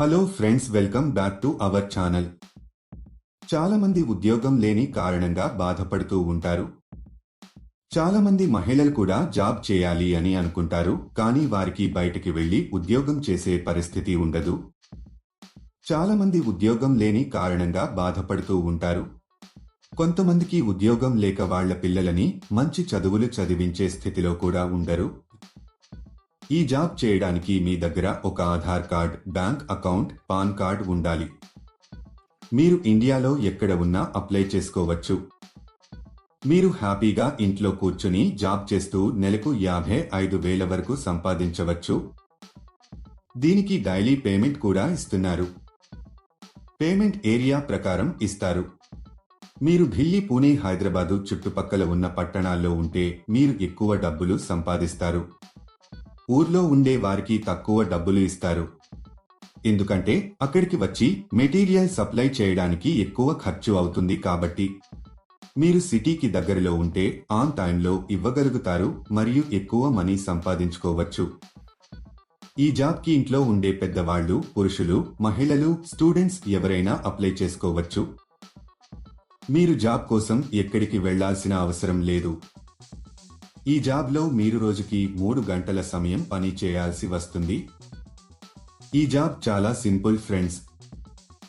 Hello friends welcome back to our channel చాలామంది ఉద్యోగం లేని కారణంగా బాధపడుతూ ఉంటారు. చాలామంది మహిళలు కూడా జాబ్ చేయాలి అని అనుకుంటారు కానీ వారికి బయటికి వెళ్ళి ఉద్యోగం చేసే పరిస్థితి ఉండదు. చాలామంది ఉద్యోగం లేని కారణంగా బాధపడుతూ ఉంటారు. కొంతమందికి ఉద్యోగం లేక వాళ్ళ పిల్లలని మంచి చదువులు చదివించే స్థితిలో కూడా ఉండరు. ఈ జాబ్ చేయడానికి మీ దగ్గర ఒక Aadhaar card bank account PAN card ఉండాలి. మీరు ఇండియాలో ఎక్కడ ఉన్నా అప్లై చేసుకోవచ్చు. మీరు హ్యాపీగా ఇంట్లో కూర్చుని జాబ్ చేస్తూ నెలకు యాభై ఐదు వేల వరకు సంపాదించవచ్చు. దీనికి డైలీ పేమెంట్ కూడా ఇస్తున్నారు. పేమెంట్ ఏరియా ప్రకారం ఇస్తారు. మీరు ఢిల్లీ పూణే హైదరాబాదు చుట్టుపక్కల ఉన్న పట్టణాల్లో ఉంటే మీరు ఎక్కువ డబ్బులు సంపాదిస్తారు. ఊర్లో ఉండే వారికి తక్కువ డబ్బులు ఇస్తారు. ఎందుకంటే అక్కడికి వచ్చి మెటీరియల్ సప్లై చేయడానికి ఎక్కువ ఖర్చు అవుతుంది కాబట్టి. మీరు సిటీకి దగ్గరలో ఉంటే ఆన్ టైంలో ఇవ్వగలుగుతారు మరియు ఎక్కువ మనీ సంపాదించుకోవచ్చు. ఈ జాబ్కి ఇంట్లో ఉండే పెద్దవాళ్ళు పురుషులు మహిళలు స్టూడెంట్స్ ఎవరైనా అప్లై చేసుకోవచ్చు. మీరు జాబ్ కోసం ఎక్కడికి వెళ్ళాల్సిన అవసరం లేదు. ఈ జాబ్లో మీరు రోజుకి మూడు గంటల సమయం పని చేయాల్సి వస్తుంది. ఈ జాబ్ చాలా సింపుల్ ఫ్రెండ్స్.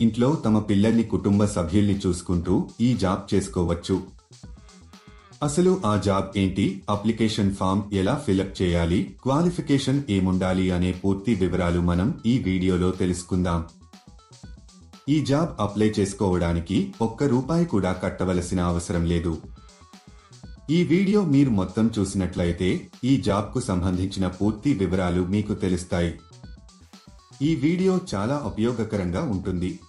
ఇంట్లో తమ పిల్లల్ని కుటుంబ సభ్యుల్ని చూసుకుంటూ ఈ జాబ్ చేసుకోవచ్చు. అసలు ఆ జాబ్ ఏంటి? అప్లికేషన్ ఫామ్ ఎలా ఫిలప్ చేయాలి? క్వాలిఫికేషన్ ఏముండాలి అనే పూర్తి వివరాలు మనం ఈ వీడియోలో తెలుసుకుందాం. ఈ జాబ్ అప్లై చేసుకోవడానికి ఒక్క రూపాయి కూడా కట్టవలసిన అవసరం లేదు. ఈ వీడియో మీరు మొత్తం చూసినట్లయితే ఈ జాబ్కు సంబంధించిన పూర్తి వివరాలు మీకు తెలుస్తాయి. ఈ వీడియో చాలా ఉపయోగకరంగా ఉంటుంది.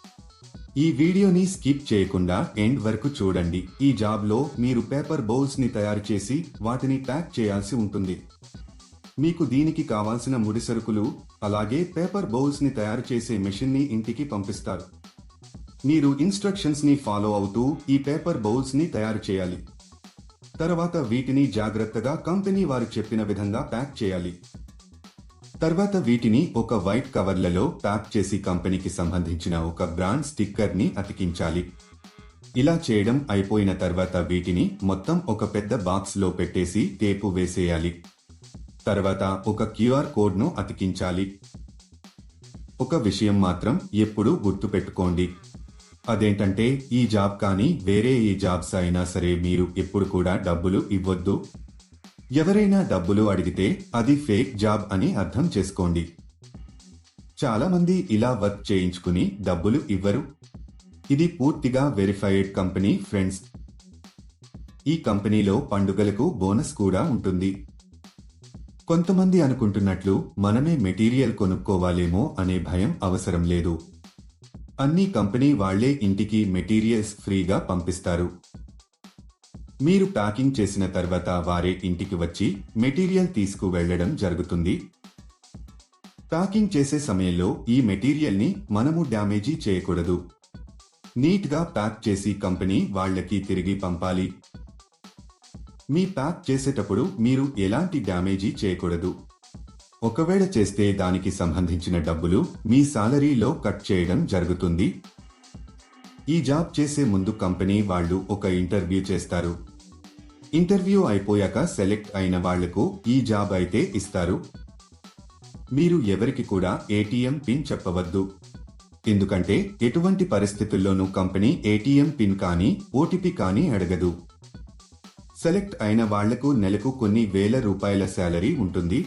ఈ వీడియోని స్కిప్ చేయకుండా ఎండ్ వరకు చూడండి. ఈ జాబ్లో మీరు పేపర్ బౌల్స్ని తయారు చేసి వాటిని ప్యాక్ చేయాల్సి ఉంటుంది. మీకు దీనికి కావాల్సిన ముడి సరుకులు అలాగే పేపర్ బౌల్స్ని తయారు చేసే మెషిన్ని ఇంటికి పంపిస్తారు. మీరు ఇన్స్ట్రక్షన్స్ని ఫాలో అవుతూ ఈ పేపర్ బౌల్స్ని తయారు చేయాలి. తర్వాత వీటిని జాగ్రత్తగా కంపెనీ వారు చెప్పిన విధంగా ప్యాక్ చేయాలి. తర్వాత వీటిని ఒక వైట్ కవర్లలో ప్యాక్ చేసి కంపెనీకి సంబంధించిన ఒక బ్రాండ్ స్టిక్కర్ని అతికించాలి. ఇలా చేయడం అయిపోయిన తర్వాత వీటిని మొత్తం ఒక పెద్ద బాక్స్లో పెట్టేసి టేపు వేసేయాలి. తర్వాత ఒక క్యూఆర్ కోడ్ను అతికించాలి. ఒక విషయం మాత్రం ఎప్పుడూ గుర్తుపెట్టుకోండి. అదేంటంటే ఈ జాబ్ కానీ వేరే ఏ జాబ్స్ అయినా సరే మీరు ఎప్పుడు కూడా డబ్బులు ఇవ్వద్దు. ఎవరైనా డబ్బులు అడిగితే అది ఫేక్ జాబ్ అని అర్థం చేసుకోండి. చాలామంది ఇలా వర్క్ చేయించుకుని డబ్బులు ఇవ్వరు. ఇది పూర్తిగా వెరిఫైడ్ కంపెనీ ఫ్రెండ్స్. ఈ కంపెనీలో పండుగలకు బోనస్ కూడా ఉంటుంది. కొంతమంది అనుకుంటున్నట్లు మనమే మెటీరియల్ కొనుక్కోవాలేమో అనే భయం అవసరం లేదు. అన్ని కంపెనీ వాళ్ళే ఇంటికి మెటీరియల్స్ ఫ్రీగా పంపిస్తారు. మీరు ప్యాకింగ్ చేసిన తర్వాత వారే ఇంటికి వచ్చి మెటీరియల్ తీసుకు వెళ్ళడం జరుగుతుంది. ప్యాకింగ్ చేసే సమయంలో ఈ మెటీరియల్ని మనము డ్యామేజీ చేయకూడదు. నీట్గా ప్యాక్ చేసి కంపెనీ వాళ్ళకి తిరిగి పంపాలి. మీ ప్యాక్ చేసేటప్పుడు మీరు ఎలాంటి డ్యామేజీ చేయకూడదు. ఒకవేళ చేస్తే దానికి సంబంధించిన డబ్బులు మీ సాలరీలో కట్ చేయడం జరుగుతుంది. ఈ జాబ్ చేసే ముందు కంపెనీ వాళ్ళు ఒక ఇంటర్వ్యూ చేస్తారు. ఇంటర్వ్యూ అయిపోయాక సెలెక్ట్ అయిన వాళ్ళకు ఈ జాబ్ అయితే ఇస్తారు. మీరు ఎవరికి కూడా ఏటీఎం పిన్ చెప్పవద్దు. ఎందుకంటే ఎటువంటి పరిస్థితుల్లోనూ కంపెనీ ఏటీఎం పిన్ కానీ ఓటీపీ కానీ అడగదు. సెలెక్ట్ అయిన వాళ్ళకు నెలకు కొన్ని వేల రూపాయల శాలరీ ఉంటుంది.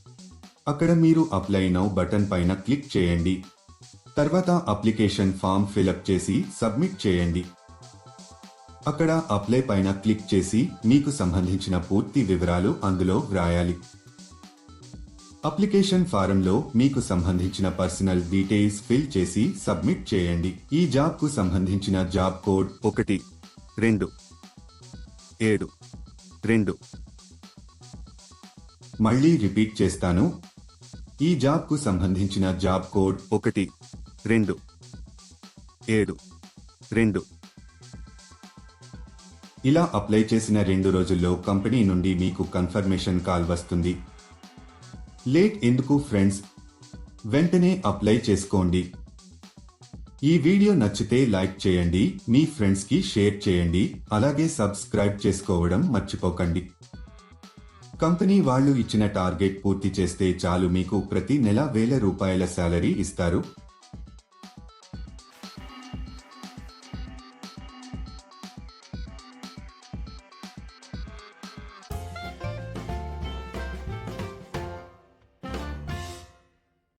అక్కడ మీరు అప్లై నౌ బటన్ పైన క్లిక్ చేయండి. తర్వాత అప్లికేషన్ ఫామ్ ఫిలప్ చేసి సబ్మిట్ చేయండి. అక్కడ అప్లై పైన క్లిక్ చేసి మీకు సంబంధించిన పూర్తి వివరాలు అందులో వ్రాయాలి. అప్లికేషన్ ఫారంలో మీకు సంబంధించిన పర్సనల్ డీటెయిల్స్ ఫిల్ చేసి సబ్మిట్ చేయండి. ఈ జాబ్కు సంబంధించిన జాబ్ కోడ్ ఒకటి రెండు ఏడు రెండు. మళ్ళీ రిపీట్ చేస్తాను. ఈ జాబ్కు సంబంధించిన జాబ్ కోడ్ ఒకటి రెండు ఏడు రెండు. ఇలా అప్లై చేసిన రెండు రోజుల్లో కంపెనీ నుండి మీకు కన్ఫర్మేషన్ కాల్ వస్తుంది. లేట్ ఎందుకు ఫ్రెండ్స్? వెంటనే అప్లై చేసుకోండి. ఈ వీడియో నచ్చితే లైక్ చేయండి మీ ఫ్రెండ్స్కి షేర్ చేయండి అలాగే సబ్స్క్రైబ్ చేసుకోవడం మర్చిపోకండి. కంపెనీ వాళ్ళు ఇచ్చిన టార్గెట్ పూర్తి చేస్తే చాలు మీకు ప్రతి నెల వేల రూపాయల శాలరీ ఇస్తారు.